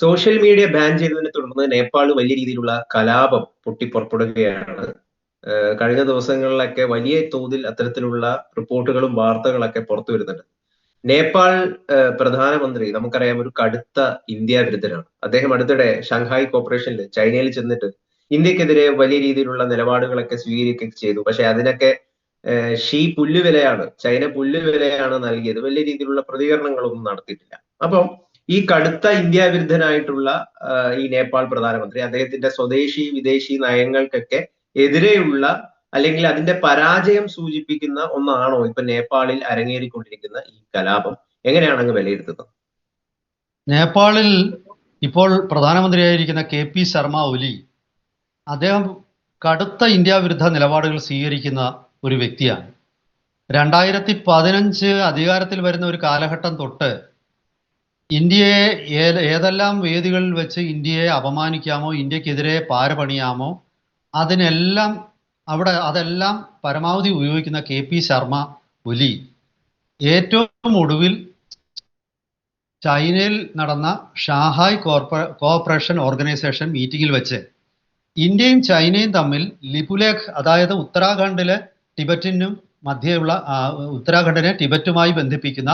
Social media ban ചെയ്തതിനെ തുടർന്ന് നേപ്പാൾ വലിയ രീതിയിലുള്ള കലാപം പൊട്ടിപ്പുറപ്പെടുകയാണ്. കഴിഞ്ഞ ദിവസങ്ങളിലൊക്കെ വലിയ തോതിൽ അത്തരത്തിലുള്ള റിപ്പോർട്ടുകളും വാർത്തകളൊക്കെ പുറത്തു വരുന്നുണ്ട്. നേപ്പാൾ പ്രധാനമന്ത്രി നമുക്കറിയാം ഒരു കടുത്ത ഇന്ത്യ വിരുദ്ധനാണ്. അദ്ദേഹം അടുത്തിടെ ഷാങ്ഹായ് കോർപ്പറേഷനിൽ ചൈനയിൽ ചെന്നിട്ട് ഇന്ത്യക്കെതിരെ വലിയ രീതിയിലുള്ള നിലപാടുകളൊക്കെ സ്വീകരിക്കുകയൊക്കെ ചെയ്തു. പക്ഷെ അതിനൊക്കെ ഷീ പുല്ലുവിലയാണ് ചൈന പുല്ലുവിലയാണ് നൽകിയത്. വലിയ രീതിയിലുള്ള പ്രതികരണങ്ങളൊന്നും നടത്തിയിട്ടില്ല. അപ്പം ഈ കടുത്ത ഇന്ത്യ വിരുദ്ധനായിട്ടുള്ള ഈ നേപ്പാൾ പ്രധാനമന്ത്രി അദ്ദേഹത്തിന്റെ സ്വദേശി വിദേശി നയങ്ങൾക്കൊക്കെ എതിരെയുള്ള അല്ലെങ്കിൽ അതിന്റെ പരാജയം സൂചിപ്പിക്കുന്ന ഒന്നാണോ ഇപ്പൊ നേപ്പാളിൽ അരങ്ങേറിക്കൊണ്ടിരിക്കുന്ന ഈ കലാപം? എങ്ങനെയാണ് അങ്ങ് വിലയിരുത്തുന്നത്? നേപ്പാളിൽ ഇപ്പോൾ പ്രധാനമന്ത്രിയായിരിക്കുന്ന കെ പി ശർമ്മ ഒലി അദ്ദേഹം കടുത്ത ഇന്ത്യ വിരുദ്ധ നിലപാടുകൾ സ്വീകരിക്കുന്ന ഒരു വ്യക്തിയാണ്. രണ്ടായിരത്തി പതിനഞ്ച് അധികാരത്തിൽ വരുന്ന ഒരു കാലഘട്ടം തൊട്ട് ഇന്ത്യയെ ഏത് ഏതെല്ലാം വേദികളിൽ വെച്ച് ഇന്ത്യയെ അപമാനിക്കാമോ ഇന്ത്യക്കെതിരെ പാരപണിയാമോ അതിനെല്ലാം അവിടെ അതെല്ലാം പരമാവധി ഉപയോഗിക്കുന്ന കെ പി ശർമ്മ ഒലി. ഏറ്റവും ഒടുവിൽ ചൈനയിൽ നടന്ന ഷാഹായ് കോർപ്പ കോഓപ്പറേഷൻ ഓർഗനൈസേഷൻ മീറ്റിംഗിൽ വെച്ച് ഇന്ത്യയും ചൈനയും തമ്മിൽ ലിപുലേഖ് അതായത് ഉത്തരാഖണ്ഡിലെ ടിബറ്റിനും മധ്യയുള്ള ഉത്തരാഖണ്ഡിനെ ടിബറ്റുമായി ബന്ധിപ്പിക്കുന്ന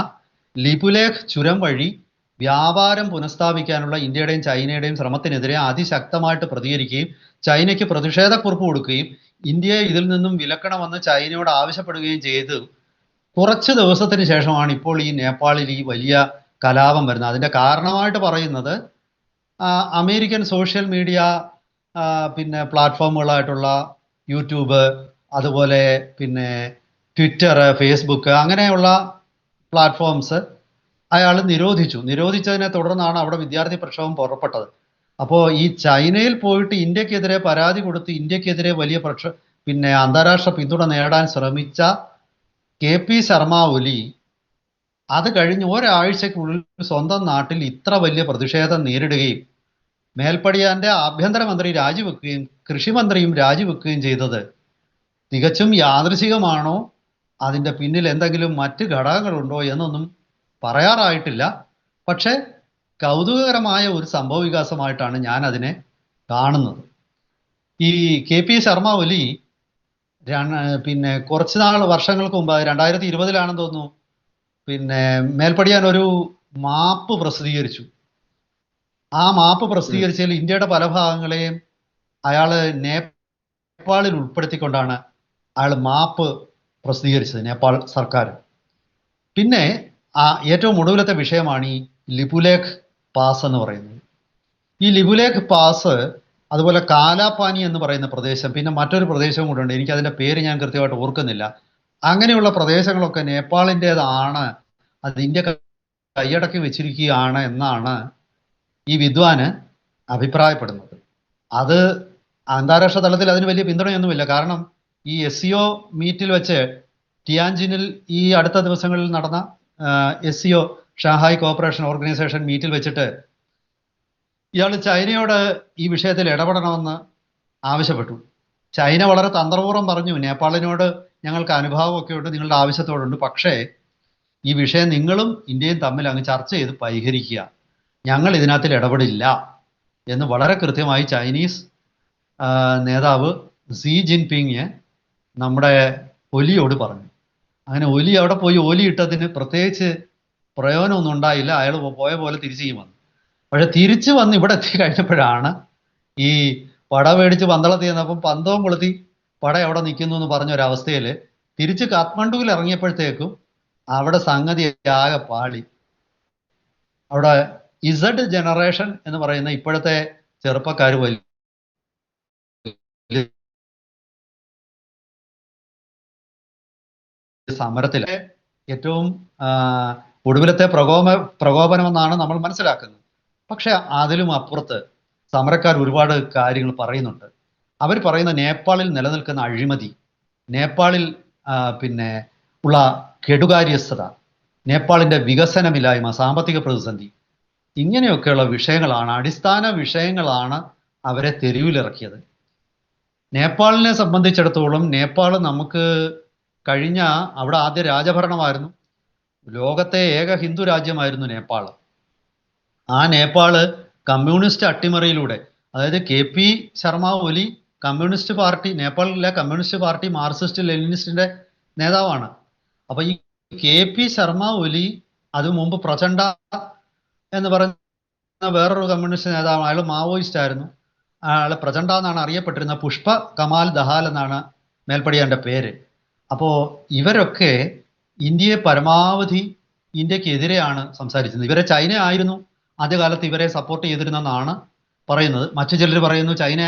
ലിപുലേഖ് ചുരം വഴി വ്യാപാരം പുനഃസ്ഥാപിക്കാനുള്ള ഇന്ത്യയുടെയും ചൈനയുടെയും ശ്രമത്തിനെതിരെ അതിശക്തമായിട്ട് പ്രതികരിക്കുകയും ചൈനയ്ക്ക് പ്രതിഷേധക്കുറിപ്പ് കൊടുക്കുകയും ഇന്ത്യയെ ഇതിൽ നിന്നും വിലക്കണമെന്ന് ചൈനയോട് ആവശ്യപ്പെടുകയും ചെയ്ത്. കുറച്ച് ദിവസത്തിന് ശേഷമാണ് ഇപ്പോൾ ഈ നേപ്പാളിൽ ഈ വലിയ കലാപം വരുന്നത്. അതിന്റെ കാരണമായിട്ട് പറയുന്നത് അമേരിക്കൻ സോഷ്യൽ മീഡിയ പിന്നെ പ്ലാറ്റ്ഫോമുകളായിട്ടുള്ള യൂട്യൂബ് അതുപോലെ പിന്നെ ട്വിറ്റർ ഫേസ്ബുക്ക് അങ്ങനെയുള്ള പ്ലാറ്റ്ഫോംസ് അയാൾ നിരോധിച്ചു. നിരോധിച്ചതിനെ തുടർന്നാണ് അവിടെ വിദ്യാർത്ഥി പ്രക്ഷോഭം പുറപ്പെട്ടത്. അപ്പോൾ ഈ ചൈനയിൽ പോയിട്ട് ഇന്ത്യക്കെതിരെ പരാതി കൊടുത്ത് ഇന്ത്യക്കെതിരെ വലിയ പ്രക്ഷ പിന്നെ അന്താരാഷ്ട്ര പിന്തുണ നേടാൻ ശ്രമിച്ച കെ പി ശർമ്മ ഒലി അത് കഴിഞ്ഞ് ഒരാഴ്ചക്കുള്ളിൽ സ്വന്തം നാട്ടിൽ ഇത്ര വലിയ പ്രതിഷേധം നേരിടുകയും മേൽപ്പടിയാന്റെ ആഭ്യന്തരമന്ത്രി രാജിവെക്കുകയും കൃഷിമന്ത്രിയും രാജിവെക്കുകയും ചെയ്തത് തികച്ചും യാദൃശികമാണോ? അതിന്റെ പിന്നിൽ എന്തെങ്കിലും മറ്റ് ഘടകങ്ങളുണ്ടോ എന്നൊന്നും പറയാറായിട്ടില്ല. പക്ഷേ കൗതുകകരമായ ഒരു സംഭവ വികാസമായിട്ടാണ് ഞാൻ അതിനെ കാണുന്നത്. ഈ കെ പി ശർമ്മ ഒലി പിന്നെ കുറച്ച് നാൾ വർഷങ്ങൾക്ക് മുമ്പ് രണ്ടായിരത്തി ഇരുപതിലാണെന്ന് തോന്നുന്നു പിന്നെ മേൽപ്പടിയാൻ ഒരു മാപ്പ് പ്രസിദ്ധീകരിച്ചു. ആ മാപ്പ് പ്രസിദ്ധീകരിച്ചതിൽ ഇന്ത്യയുടെ പല ഭാഗങ്ങളെയും അയാൾ നേപ്പാളിൽ ഉൾപ്പെടുത്തിക്കൊണ്ടാണ് അയാൾ മാപ്പ് പ്രസിദ്ധീകരിച്ചത് നേപ്പാൾ സർക്കാർ. പിന്നെ ആ ഏറ്റവും ഒടുവിലത്തെ വിഷയമാണ് ഈ ലിപുലേഖ് പാസ് എന്ന് പറയുന്നത്. ഈ ലിപുലേഖ് പാസ് അതുപോലെ കാലാപാനി എന്ന് പറയുന്ന പ്രദേശം പിന്നെ മറ്റൊരു പ്രദേശവും കൂടെ ഉണ്ട്. എനിക്ക് അതിന്റെ പേര് ഞാൻ കൃത്യമായിട്ട് ഓർക്കുന്നില്ല. അങ്ങനെയുള്ള പ്രദേശങ്ങളൊക്കെ നേപ്പാളിന്റെതാണ് അത് ഇന്ത്യ കൈയടക്കി വെച്ചിരിക്കുകയാണ് എന്നാണ് ഈ വിദ്വാന് അഭിപ്രായപ്പെടുന്നത്. അത് അന്താരാഷ്ട്ര തലത്തിൽ അതിന് വലിയ പിന്തുണയൊന്നുമില്ല. കാരണം ഈ എസ് മീറ്റിൽ വെച്ച് ടിയാൻജിനിൽ ഈ അടുത്ത ദിവസങ്ങളിൽ നടന്ന S CO Shanghai cooperation organisation മീറ്റിൽ വെച്ചിട്ട് ഇയാൾ ചൈനയോട് ഈ വിഷയത്തിൽ ഇടപെടണമെന്ന് ആവശ്യപ്പെട്ടു. ചൈന വളരെ തന്ത്രപൂർവം പറഞ്ഞു നേപ്പാളിനോട് ഞങ്ങൾക്ക് അനുഭാവമൊക്കെ ഉണ്ട് നിങ്ങളുടെ ആവശ്യത്തോടുണ്ട് പക്ഷേ ഈ വിഷയം നിങ്ങളും ഇന്ത്യയും തമ്മിൽ അങ്ങ് ചർച്ച ചെയ്ത് പരിഹരിക്കുക. ഞങ്ങൾ ഇതിനകത്തിൽ ഇടപെടില്ല എന്ന് വളരെ കൃത്യമായി ചൈനീസ് നേതാവ് സി ജിൻപിങ് നമ്മുടെ ഒലിയോട് പറഞ്ഞു. അങ്ങനെ ഒലി അവിടെ പോയി ഒലി ഇട്ടതിന് പ്രത്യേകിച്ച് പ്രയോജനമൊന്നും ഉണ്ടായില്ല. അയാൾ പോയ പോലെ തിരിച്ചു വന്നു. പക്ഷെ തിരിച്ചു വന്ന് ഇവിടെ എത്തി കഴിഞ്ഞപ്പോഴാണ് ഈ പട മേടിച്ച് പന്തളത്ത് ചെന്നപ്പം പന്തവും കൊളുത്തി പട എവിടെ നിൽക്കുന്നു എന്ന് പറഞ്ഞ ഒരവസ്ഥയിൽ തിരിച്ച് കാത്മണ്ഡുവിൽ ഇറങ്ങിയപ്പോഴത്തേക്കും അവിടെ സംഗതി ആകെ പാളി. അവിടെ ഇസഡ് ജനറേഷൻ എന്ന് പറയുന്ന ഇപ്പോഴത്തെ ചെറുപ്പക്കാർ വലിയ സമരത്തിലെ ഏറ്റവും ഒടുവിലത്തെ പ്രകോപ പ്രകോപനമെന്നാണ് നമ്മൾ മനസ്സിലാക്കുന്നത്. പക്ഷെ അതിലും അപ്പുറത്ത് സമരക്കാർ ഒരുപാട് കാര്യങ്ങൾ പറയുന്നുണ്ട്. അവർ പറയുന്ന നേപ്പാളിൽ നിലനിൽക്കുന്ന അഴിമതി നേപ്പാളിൽ പിന്നെ ഉള്ള കെടുകാര്യസ്ഥത നേപ്പാളിന്റെ വികസനമില്ലായ്മ സാമ്പത്തിക പ്രതിസന്ധി ഇങ്ങനെയൊക്കെയുള്ള വിഷയങ്ങളാണ് അടിസ്ഥാന വിഷയങ്ങളാണ് അവരെ തെരുവിലിറക്കിയത്. നേപ്പാളിനെ സംബന്ധിച്ചിടത്തോളം നേപ്പാൾ നമുക്ക് കഴിഞ്ഞ അവിടെ ആദ്യ രാജഭരണമായിരുന്നു. ലോകത്തെ ഏക ഹിന്ദു രാജ്യമായിരുന്നു നേപ്പാൾ ആ നേപ്പാൾ കമ്മ്യൂണിസ്റ്റ് അട്ടിമറിയിലൂടെ അതായത് K P Sharma Oli communist party നേപ്പാളിലെ കമ്മ്യൂണിസ്റ്റ് പാർട്ടി മാർക്സിസ്റ്റ് ലെനിനിസ്റ്റിന്റെ നേതാവാണ്. അപ്പൊ ഈ കെ പി ശർമ്മ ഒലി അത് മുമ്പ് പ്രചണ്ഡ എന്ന് പറയുന്ന വേറൊരു കമ്മ്യൂണിസ്റ്റ് നേതാവാണ് അയാൾ മാവോയിസ്റ്റ് ആയിരുന്നു. അയാൾ പ്രചണ്ഡ എന്നാണ് അറിയപ്പെട്ടിരുന്ന പുഷ്പ കമാൽ ദഹാൽ എന്നാണ് മേൽപ്പടിയാന്റെ പേര്. അപ്പോ ഇവരൊക്കെ ഇന്ത്യയെ പരമാവധി ഇന്ത്യക്കെതിരെയാണ് സംസാരിച്ചത് ഇവരെ ചൈന ആയിരുന്നു ആദ്യകാലത്ത് ഇവരെ സപ്പോർട്ട് ചെയ്തിരുന്നെന്നാണ് പറയുന്നത്. മറ്റു ചിലർ പറയുന്നു ചൈന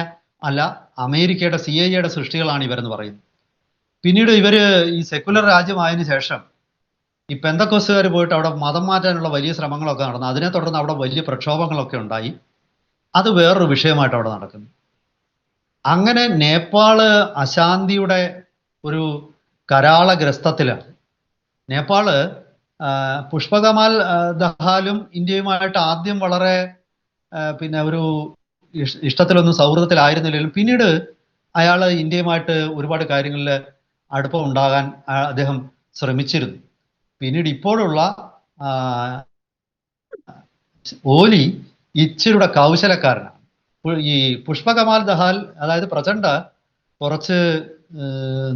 അല്ല അമേരിക്കയുടെ സി ഐ എയുടെ സൃഷ്ടികളാണ് ഇവരെന്ന് പറയുന്നത് പിന്നീട് ഇവർ ഈ സെക്കുലർ രാജ്യമായതിനു ശേഷം ഈ പെന്തക്കോസുകാർ പോയിട്ട് അവിടെ മതം മാറ്റാനുള്ള വലിയ ശ്രമങ്ങളൊക്കെ നടന്നു. അതിനെ തുടർന്ന് അവിടെ വലിയ പ്രക്ഷോഭങ്ങളൊക്കെ ഉണ്ടായി. അത് വേറൊരു വിഷയമായിട്ട് അവിടെ നടക്കുന്നു. അങ്ങനെ നേപ്പാൾ അശാന്തിയുടെ ഒരു കരാളഗ്രസ്തത്തിലാണ് നേപ്പാൾ പുഷ്പകമാൽ ദഹാലും ഇന്ത്യയുമായിട്ട് ആദ്യം വളരെ പിന്നെ ഒരു ഇഷ്ടത്തിലൊന്നും സൗഹൃദത്തിലായിരുന്നില്ലെങ്കിലും പിന്നീട് അയാൾ ഇന്ത്യയുമായിട്ട് ഒരുപാട് കാര്യങ്ങളിൽ അടുപ്പം ഉണ്ടാകാൻ അദ്ദേഹം ശ്രമിച്ചിരുന്നു. പിന്നീട് ഇപ്പോഴുള്ള ഓലി ഇച്ചിരിയുടെ കൗശലക്കാരനാണ്. ഈ പുഷ്പകമാൽ ദഹാൽ അതായത് പ്രചണ്ഡ കുറച്ച്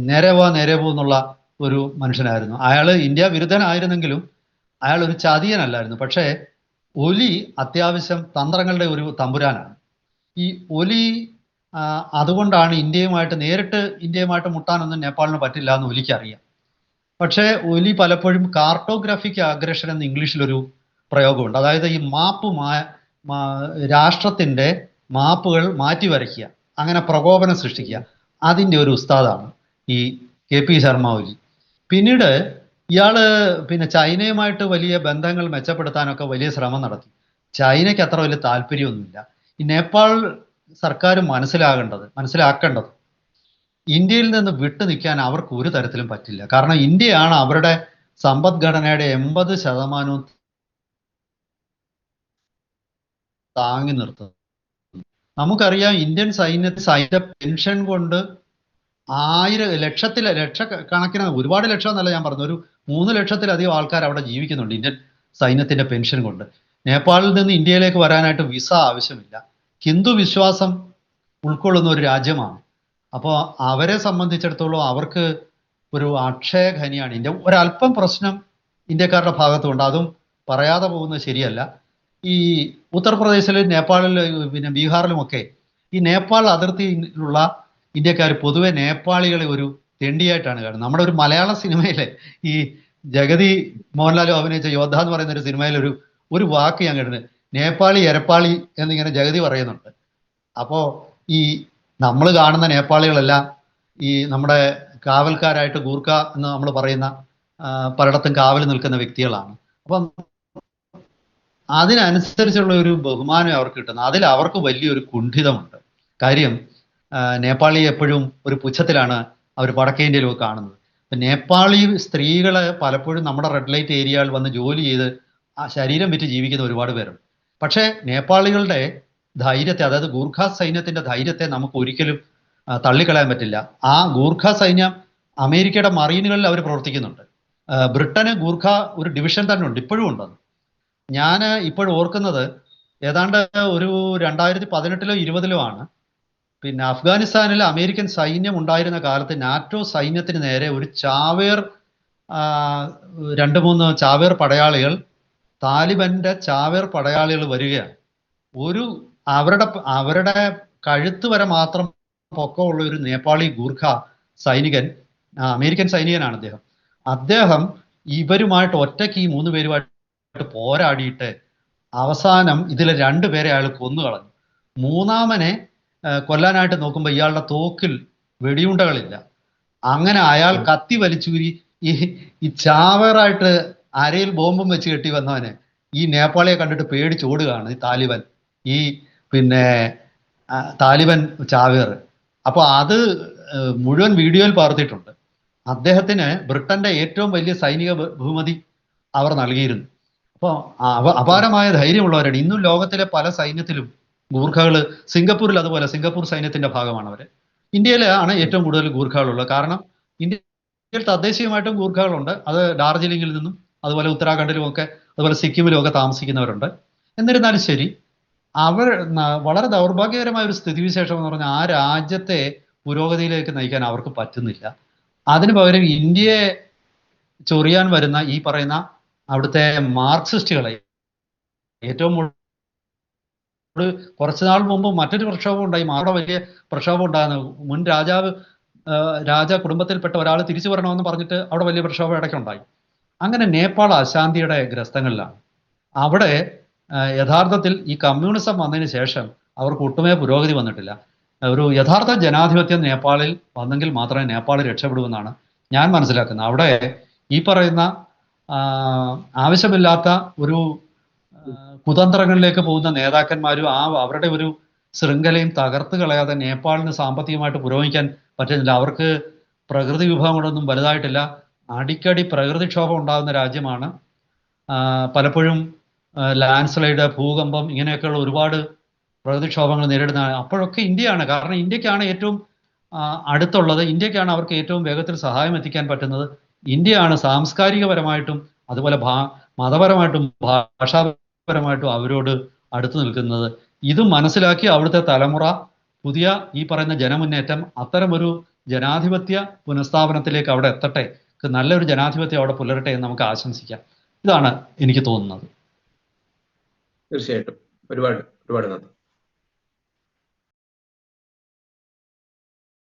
നേരവ നേരെ എന്നുള്ള ഒരു മനുഷ്യനായിരുന്നു. അയാൾ ഇന്ത്യ വിരുദ്ധനായിരുന്നെങ്കിലും അയാൾ ഒരു ചതിയനല്ലായിരുന്നു. പക്ഷേ ഒലി അത്യാവശ്യം തന്ത്രങ്ങളുടെ ഒരു തമ്പുരാനാണ്. ഈ ഒലി അതുകൊണ്ടാണ് ഇന്ത്യയുമായിട്ട് നേരിട്ട് ഇന്ത്യയുമായിട്ട് മുട്ടാനൊന്നും നേപ്പാളിന് പറ്റില്ല എന്ന് ഒലിക്ക് അറിയാം പക്ഷേ ഒലി പലപ്പോഴും കാർട്ടോഗ്രാഫിക് അഗ്രഷൻ എന്ന് ഇംഗ്ലീഷിലൊരു പ്രയോഗമുണ്ട്. അതായത് ഈ മാപ്പ് രാഷ്ട്രത്തിന്റെ മാപ്പുകൾ മാറ്റി വരയ്ക്കുക അങ്ങനെ പ്രകോപനം സൃഷ്ടിക്കുക. അതിന്റെ ഒരു ഉസ്താദാണ് ഈ കെ പി ശർമ്മ ഒലി പിന്നീട് ഇയാൾ പിന്നെ ചൈനയുമായിട്ട് വലിയ ബന്ധങ്ങൾ മെച്ചപ്പെടുത്താനൊക്കെ വലിയ ശ്രമം നടത്തി. ചൈനയ്ക്ക് അത്ര വലിയ താല്പര്യമൊന്നുമില്ല. ഈ നേപ്പാൾ സർക്കാർ മനസ്സിലാകേണ്ടത് മനസ്സിലാക്കേണ്ടത് ഇന്ത്യയിൽ നിന്ന് വിട്ടു നിൽക്കാൻ അവർക്ക് ഒരു തരത്തിലും പറ്റില്ല. കാരണം ഇന്ത്യയാണ് അവരുടെ സമ്പദ്ഘടനയുടെ എൺപത് ശതമാനവും താങ്ങി നിർത്തുന്നത്. നമുക്കറിയാം ഇന്ത്യൻ സൈന്യ സൈന്യ പെൻഷൻ കൊണ്ട് ആയിരം ലക്ഷത്തിൽ ലക്ഷ കണക്കിന് ഒരുപാട് ലക്ഷം എന്നല്ല ഞാൻ പറഞ്ഞു ഒരു മൂന്ന് ലക്ഷത്തിലധികം ആൾക്കാർ അവിടെ ജീവിക്കുന്നുണ്ട് ഇന്ത്യൻ സൈന്യത്തിന്റെ പെൻഷൻ കൊണ്ട്. നേപ്പാളിൽ നിന്ന് ഇന്ത്യയിലേക്ക് വരാനായിട്ട് വിസ ആവശ്യമില്ല. ഹിന്ദു വിശ്വാസം ഉൾക്കൊള്ളുന്ന ഒരു രാജ്യമാണ്. അപ്പോൾ അവരെ സംബന്ധിച്ചിടത്തോളം അവർക്ക് ഒരു അക്ഷയഖനിയാണ് ഇന്ത്യ. ഒരല്പം പ്രശ്നം ഇന്ത്യക്കാരുടെ ഭാഗത്തുണ്ട്. അതും പറയാതെ പോകുന്നത് ശരിയല്ല. ഈ ഉത്തർപ്രദേശിലും നേപ്പാളിലും പിന്നെ ബീഹാറിലുമൊക്കെ ഈ നേപ്പാൾ അതിർത്തിയിലുള്ള ഇന്ത്യക്കാർ പൊതുവെ നേപ്പാളികളെ ഒരു തെണ്ടിയായിട്ടാണ് കാണുന്നത്. നമ്മുടെ ഒരു മലയാള സിനിമയിലെ ഈ ജഗതി മോഹൻലാലും അഭിനയിച്ച യോദ്ധ എന്ന് പറയുന്ന ഒരു സിനിമയിൽ ഒരു ഒരു വാക്ക് ഞാൻ കേട്ടിട്ടുണ്ട്. നേപ്പാളി എരപ്പാളി എന്നിങ്ങനെ ജഗതി പറയുന്നുണ്ട്. അപ്പോൾ ഈ നമ്മൾ കാണുന്ന നേപ്പാളികളെല്ലാം ഈ നമ്മുടെ കാവൽക്കാരായിട്ട് ഗൂർക്ക എന്ന് നമ്മൾ പറയുന്ന പലയിടത്തും കാവൽ നിൽക്കുന്ന വ്യക്തികളാണ്. അപ്പം അതിനനുസരിച്ചുള്ള ഒരു ബഹുമാനം അവർക്ക് കിട്ടുന്നു. അതിൽ അവർക്ക് വലിയൊരു കുണ്ഠിതമുണ്ട്. കാര്യം നേപ്പാളി എപ്പോഴും ഒരു പുച്ഛത്തിലാണ് അവർ വടക്കേ ഇന്ത്യയിലൊക്കെ കാണുന്നത് നേപ്പാളി സ്ത്രീകളെ പലപ്പോഴും നമ്മുടെ റെഡ് ലൈറ്റ് ഏരിയയിൽ വന്ന് ജോലി ചെയ്ത് ആ ശരീരം വിറ്റ് ജീവിക്കുന്ന ഒരുപാട് പേരുണ്ട്. പക്ഷേ നേപ്പാളികളുടെ ധൈര്യത്തെ അതായത് ഗൂർഖ സൈന്യത്തിന്റെ ധൈര്യത്തെ നമുക്ക് ഒരിക്കലും തള്ളിക്കളയാൻ പറ്റില്ല. ആ ഗൂർഖ സൈന്യം അമേരിക്കയുടെ മറീനുകളിൽ അവർ പ്രവർത്തിക്കുന്നുണ്ട്. ബ്രിട്ടന് ഗൂർഖ ഒരു ഡിവിഷൻ തന്നെ ഉണ്ട് ഇപ്പോഴും ഉണ്ടെന്ന്. ഞാൻ ഇപ്പോഴും ഓർക്കുന്നത് ഏതാണ്ട് ഒരു രണ്ടായിരത്തി പതിനെട്ടിലോ ഇരുപതിലോ ആണ്. പിന്നെ അഫ്ഗാനിസ്ഥാനിൽ അമേരിക്കൻ സൈന്യം ഉണ്ടായിരുന്ന കാലത്ത് നാറ്റോ സൈന്യത്തിന് നേരെ ഒരു ചാവേർ രണ്ട് മൂന്ന് ചാവേർ പടയാളികൾ താലിബന്റെ ചാവേർ പടയാളികൾ വരികയാണ്. ഒരു അവരുടെ അവരുടെ കഴുത്ത് വരെ മാത്രം പൊക്കമുള്ള ഒരു നേപ്പാളി ഗൂർഖ സൈനികൻ അമേരിക്കൻ സൈനികനാണ് അദ്ദേഹം. അദ്ദേഹം ഇവരുമായിട്ട് ഒറ്റയ്ക്ക് ഈ മൂന്ന് പേരുമായിട്ട് പോരാടിയിട്ട് അവസാനം ഇതിലെ രണ്ടുപേരെ അയാൾ കൊന്നു കളഞ്ഞു. മൂന്നാമനെ കൊല്ലാനായിട്ട് നോക്കുമ്പോൾ ഇയാളുടെ തോക്കിൽ വെടിയുണ്ടകളില്ല. അങ്ങനെ അയാൾ കത്തി വലിച്ചൂരി ഈ ഈ ചാവേറായിട്ട് അരയിൽ ബോംബും വെച്ച് കെട്ടി വന്നവന് ഈ നേപ്പാളിയെ കണ്ടിട്ട് പേടിച്ചോടുകയാണ് ഈ താലിബൻ ഈ പിന്നെ താലിബൻ ചാവേർ. അപ്പോൾ അത് മുഴുവൻ വീഡിയോയിൽ പകർത്തിയിട്ടുണ്ട്. അദ്ദേഹത്തിന് ബ്രിട്ടന്റെ ഏറ്റവും വലിയ സൈനിക ബഹു- ബഹുമതി അവർ നൽകിയിരുന്നു. അപ്പോൾ അപാരമായ ധൈര്യമുള്ളവരാണ്. ഇന്നും ലോകത്തിലെ പല സൈന്യത്തിലും ഗൂർഖകൾ സിംഗപ്പൂരിൽ അതുപോലെ സിംഗപ്പൂർ സൈന്യത്തിന്റെ ഭാഗമാണ് അവർ ഇന്ത്യയിലാണ് ഏറ്റവും കൂടുതൽ ഗൂർഖകളുള്ളത്. കാരണം ഇന്ത്യയിൽ തദ്ദേശീയമായിട്ടും ഗൂർഖകളുണ്ട്. അത് ഡാർജിലിംഗിൽ നിന്നും അതുപോലെ ഉത്തരാഖണ്ഡിലും ഒക്കെ അതുപോലെ സിക്കിമിലും ഒക്കെ താമസിക്കുന്നവരുണ്ട്. എന്നിരുന്നാലും ശരി അവർ വളരെ ദൗർഭാഗ്യകരമായ ഒരു സ്ഥിതിവിശേഷം എന്ന് പറഞ്ഞാൽ ആ രാജ്യത്തെ പുരോഗതിയിലേക്ക് നയിക്കാൻ അവർക്ക് പറ്റുന്നില്ല. അതിനു പകരം ഇന്ത്യയെ ചൊറിയാൻ വരുന്ന ഈ പറയുന്ന അവിടുത്തെ മാർക്സിസ്റ്റുകളെ ഏറ്റവും കുറച്ചു നാൾ മുമ്പ് മറ്റൊരു പ്രക്ഷോഭം ഉണ്ടായി. അവിടെ വലിയ പ്രക്ഷോഭം ഉണ്ടായിരുന്നു. മുൻ രാജാവ് രാജ കുടുംബത്തിൽപ്പെട്ട ഒരാൾ തിരിച്ചു വരണമെന്ന് പറഞ്ഞിട്ട് അവിടെ വലിയ പ്രക്ഷോഭം ഇടയ്ക്കുണ്ടായി അങ്ങനെ നേപ്പാൾ അശാന്തിയുടെ ഗ്രസ്തങ്ങളിലാണ്. അവിടെ യഥാർത്ഥത്തിൽ ഈ കമ്മ്യൂണിസം വന്നതിന് ശേഷം അവർക്ക് ഒട്ടുമേ പുരോഗതി വന്നിട്ടില്ല. ഒരു യഥാർത്ഥ ജനാധിപത്യം നേപ്പാളിൽ വന്നെങ്കിൽ മാത്രമേ നേപ്പാൾ രക്ഷപ്പെടുമെന്നാണ് ഞാൻ മനസ്സിലാക്കുന്നത്. അവിടെ ഈ പറയുന്ന ആവശ്യമില്ലാത്ത ഒരു കുതന്ത്രങ്ങളിലേക്ക് പോകുന്ന നേതാക്കന്മാരും ആ അവരുടെ ഒരു ശൃംഖലയും തകർത്ത് കളയാതെ നേപ്പാളിന് സാമ്പത്തികമായിട്ട് പുരോഗമിക്കാൻ പറ്റുന്നില്ല. അവർക്ക് പ്രകൃതി വിഭവങ്ങളൊന്നും വലുതായിട്ടില്ല. അടിക്കടി പ്രകൃതിക്ഷോഭം ഉണ്ടാകുന്ന രാജ്യമാണ്. പലപ്പോഴും ലാൻഡ് സ്ലൈഡ് ഭൂകമ്പം ഇങ്ങനെയൊക്കെയുള്ള ഒരുപാട് പ്രകൃതിക്ഷോഭങ്ങൾ നേരിടുന്ന അപ്പോഴൊക്കെ ഇന്ത്യയാണ്. കാരണം ഇന്ത്യക്കാണ് ഏറ്റവും അടുത്തുള്ളത്. ഇന്ത്യക്കാണ് അവർക്ക് ഏറ്റവും വേഗത്തിൽ സഹായം എത്തിക്കാൻ പറ്റുന്നത്. ഇന്ത്യയാണ് സാംസ്കാരികപരമായിട്ടും അതുപോലെ ഭാ മതപരമായിട്ടും ഭാഷാപരമായിട്ടും അവരോട് അടുത്തു നിൽക്കുന്നത്. ഇത് മനസ്സിലാക്കി അവിടുത്തെ തലമുറ പുതിയ ഈ പറയുന്ന ജനമുന്നേറ്റം അത്തരമൊരു ജനാധിപത്യ പുനഃസ്ഥാപനത്തിലേക്ക് അവിടെ എത്തട്ടെ. നല്ലൊരു ജനാധിപത്യം അവിടെ പുലരട്ടെ എന്ന് നമുക്ക് ആശംസിക്കാം. ഇതാണ് എനിക്ക് തോന്നുന്നത്. തീർച്ചയായിട്ടും. ഒരുപാട് ഒരുപാട് നന്ദി.